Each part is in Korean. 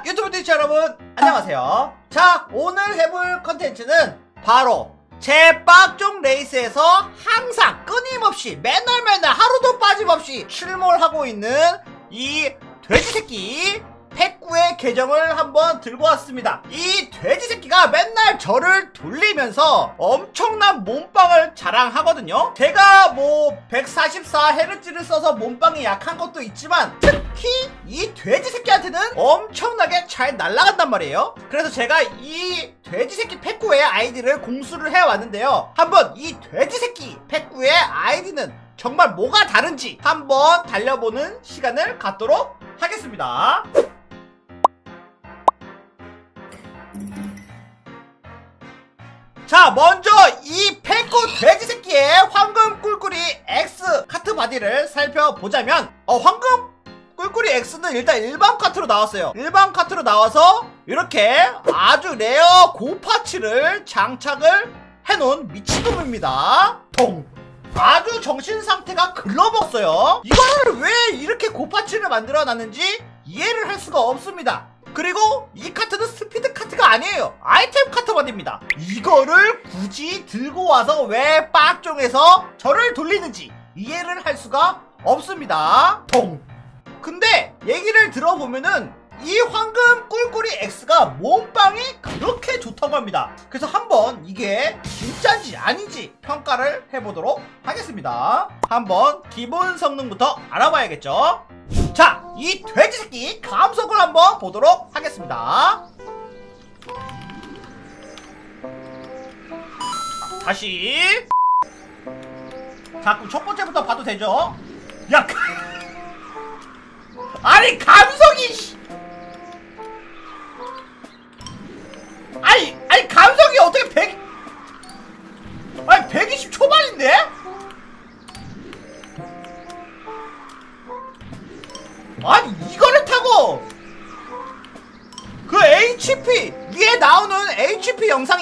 자 유튜브 디지 여러분 안녕하세요. 자 오늘 해볼 컨텐츠는 바로 제 빡종 레이스에서 항상 끊임없이 맨날 맨날 하루도 빠짐없이 출몰하고 있는 이 돼지 새끼 패꾸의 계정을 한번 들고 왔습니다. 이 돼지 새끼가 맨날 저를 돌리면서 엄청난 몸빵을 자랑하거든요. 제가 뭐 144Hz를 써서 몸빵이 약한 것도 있지만 특히 이 돼지 새끼한테는 엄청나게 잘 날아간단 말이에요. 그래서 제가 이 돼지 새끼 패꾸의 아이디를 공수를 해왔는데요. 한번 이 돼지 새끼 패꾸의 아이디는 정말 뭐가 다른지 한번 달려보는 시간을 갖도록 하겠습니다. 자, 먼저 이 패코 돼지 새끼의 황금 꿀꿀이 X 카트 바디를 살펴보자면, 어, 황금 꿀꿀이 X는 일단 일반 카트로 나왔어요. 일반 카트로 나와서 이렇게 아주 레어 고파츠를 장착을 해놓은 미친놈입니다. 통. 아주 정신 상태가 글러먹었어요. 이거를 왜 이렇게 고파츠를 만들어 놨는지 이해를 할 수가 없습니다. 그리고 이 카트는 스피드 카트가 아니에요. 아이템 카트 바디입니다. 이거를 굳이 들고 와서 왜 빡종에서 저를 돌리는지 이해를 할 수가 없습니다. 통. 근데 얘기를 들어보면은 이 황금 꿀꿀이 X가 몸빵이 그렇게 좋다고 합니다. 그래서 한번 이게 진짜인지 아닌지 평가를 해보도록 하겠습니다. 한번 기본 성능부터 알아봐야겠죠? 자, 이 돼지 새끼 감속을 한번 보도록 하겠습니다. 다시. 자, 그럼 첫 번째부터 봐도 되죠? 야, 가- 아니 감성이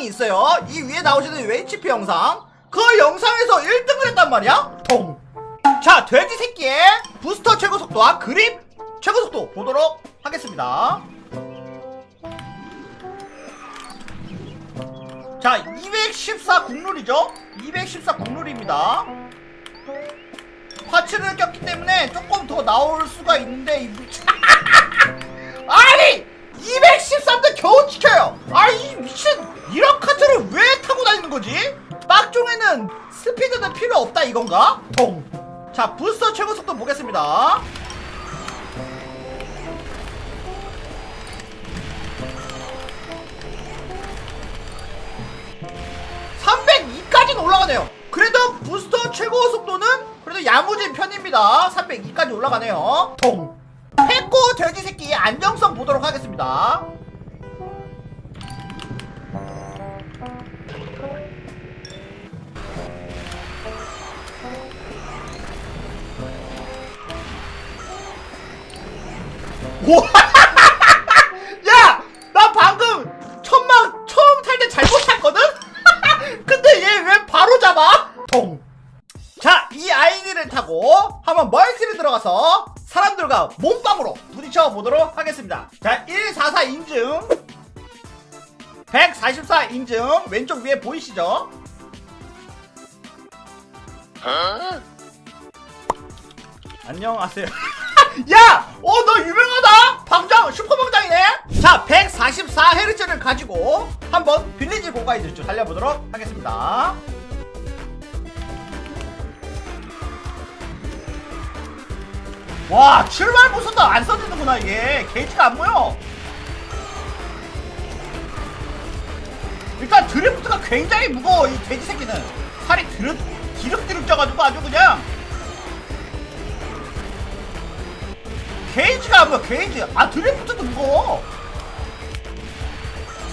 있어요 이 위에 나오시는 HP 영상 그 영상에서 1등을 했단 말이야 통 자, 돼지 새끼의 부스터 최고 속도와 그립 최고 속도 보도록 하겠습니다. 자, 214 국룰이죠? 214 국룰입니다. 파츠를 꼈기 때문에 조금 더 나올 수가 있는데, 이 미친. 이건가? 통! 자, 부스터 최고 속도 보겠습니다. (302까지는) 올라가네요 그래도 부스터 최고 속도는 그래도 야무진 편입니다 (302까지) 올라가네요 통 패코 돼지 새끼 안정성 보도록 하겠습니다 오! 야! 나 방금 천막 처음 탈 때 잘못 탔거든? 근데 얘 왜 바로 잡아? 통! 자, 이 아이디를 타고 한번 멀티를 들어가서 사람들과 몸빵으로 부딪혀 보도록 하겠습니다. 자, 144 인증. 144 인증. 왼쪽 위에 보이시죠? 안녕하세요. 야! 어, 너 유명하다! 방장, 슈퍼방장이네? 자, 144Hz를 가지고 한번 빌리지 고가이드 좀 달려보도록 하겠습니다. 와, 출발 보선도 안 써지는구나, 이게. 게이지가 안 보여. 일단 드리프트가 굉장히 무거워, 이 돼지 새끼는. 살이 드륵, 디륵디륵 쪄가지고 아주 그냥. 게이지가 뭐야 게이지 아 드리프트도 무거워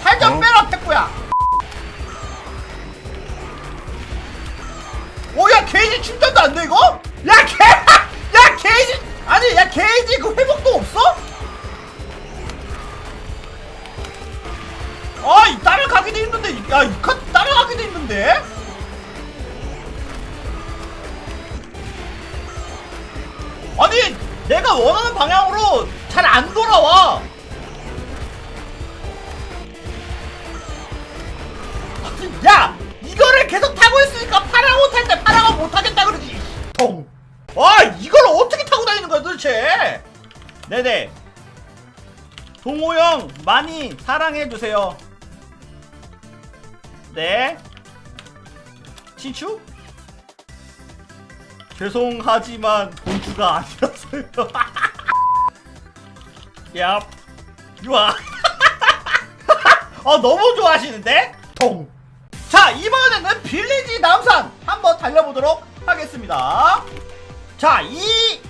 살좀 어? 빼라 태꾸야 오야 게이지 충전도 안 돼 이거? 야 게, 야 게이지 아니 야 게이지 그 회복도 없어? 아이 따라가기도 힘든데 야이 카따 원하는 방향으로 잘 안 돌아와 야! 이거를 계속 타고 있으니까 파라고 탈 때 파라고 못하겠다 그러지 통! 아 이걸 어떻게 타고 다니는 거야 도대체 네네 동호 형 많이 사랑해주세요 네 친추? 죄송하지만 본주가 아니었어요. 야, 유아. 어 너무 좋아하시는데? 동. 자 이번에는 빌리지 남산 한번 달려보도록 하겠습니다. 자이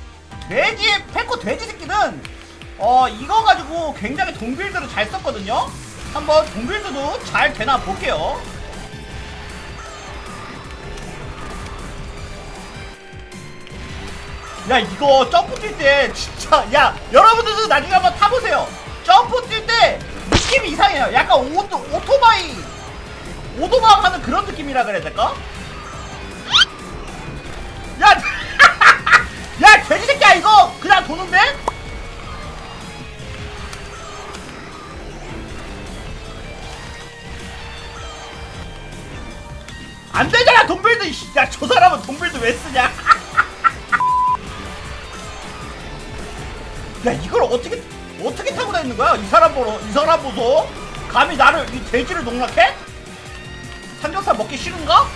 돼지 페코 돼지 새끼는 어 이거 가지고 굉장히 동빌드를 잘 썼거든요. 한번 동빌드도 잘 되나 볼게요. 야 이거 점프 뛸 때 진짜 야 여러분들도 나중에 한번 타보세요 점프 뛸 때 느낌이 이상해요 약간 오토, 오토바이 오토바이 하는 그런 느낌이라 그래야 될까? 야! 야 돼지 새끼야 이거 그냥 도는데? 안 되잖아 동빌드 야저 사람은 동빌드 왜 쓰냐 야 이걸 어떻게 어떻게 타고 다니는 거야? 이 사람 보러 이 사람 보소 감히 나를 이 돼지를 농락해? 삼겹살 먹기 싫은가?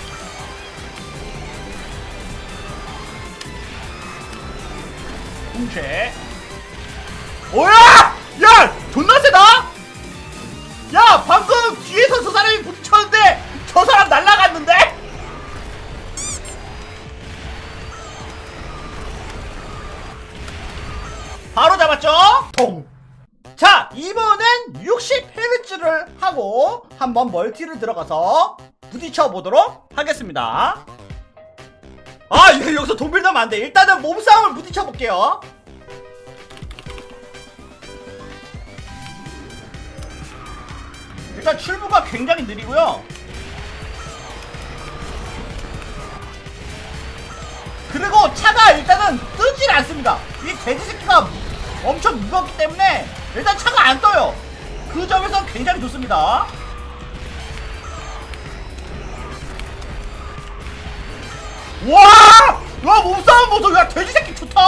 공채 뭐야? 야 멀티를 들어가서 부딪혀 보도록 하겠습니다. 아, 여기서 돈 빌려면 안 돼. 일단은 몸싸움을 부딪혀 볼게요. 일단 출구가 굉장히 느리고요. 그리고 차가 일단은 뜨질 않습니다. 이 돼지 새끼가 엄청 무겁기 때문에 일단 차가 안 떠요. 그 점에서 굉장히 좋습니다. 와! 와 몸싸움 보소. 야 돼지 새끼 좋다.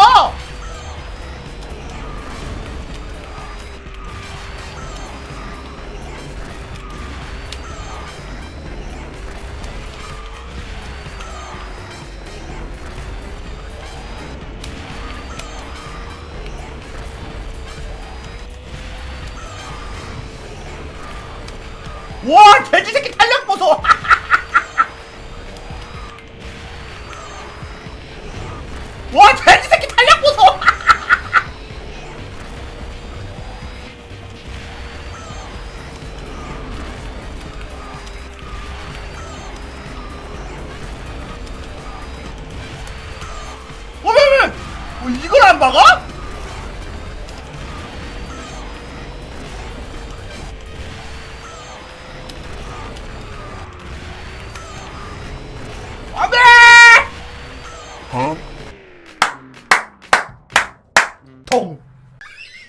어, 이걸 안 막아? 안 돼! 통.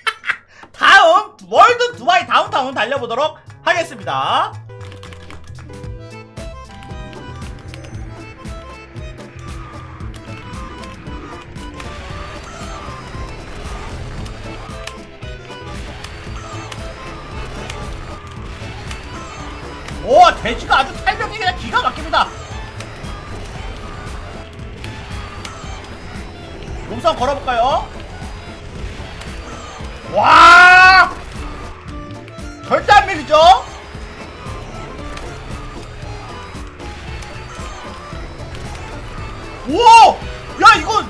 다음 월드 두바이 다운타운 달려보도록 하겠습니다. 오 돼지가 아주 탄력이 그냥 기가 막힙니다. 몸싸움 걸어볼까요? 와! 절대 안 밀리죠? 오! 야, 이거,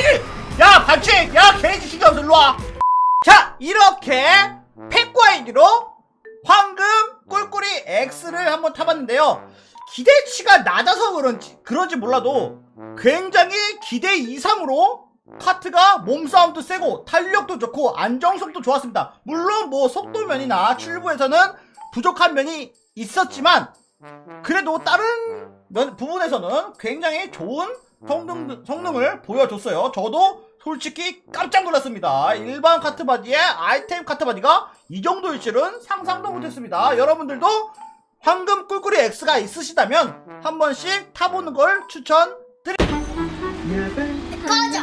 개지 야 반칙 야 개지 신경 쓰 일로와. 자 이렇게 팩과이기로 황금 꿀꿀이 X를 한번 타봤는데요. 기대치가 낮아서 그런지 그런지 몰라도 굉장히 기대 이상으로 카트가 몸싸움도 세고 탄력도 좋고 안정성도 좋았습니다. 물론 뭐 속도면이나 출구에서는 부족한 면이 있었지만 그래도 다른 면- 부분에서는 굉장히 좋은 성능, 성능을 보여줬어요. 저도 솔직히 깜짝 놀랐습니다. 일반 카트 바디에 아이템 카트 바디가 이 정도일 줄은 상상도 못했습니다. 여러분들도 황금 꿀꿀이 X가 있으시다면 한 번씩 타보는 걸 추천드립니다. 꺼져.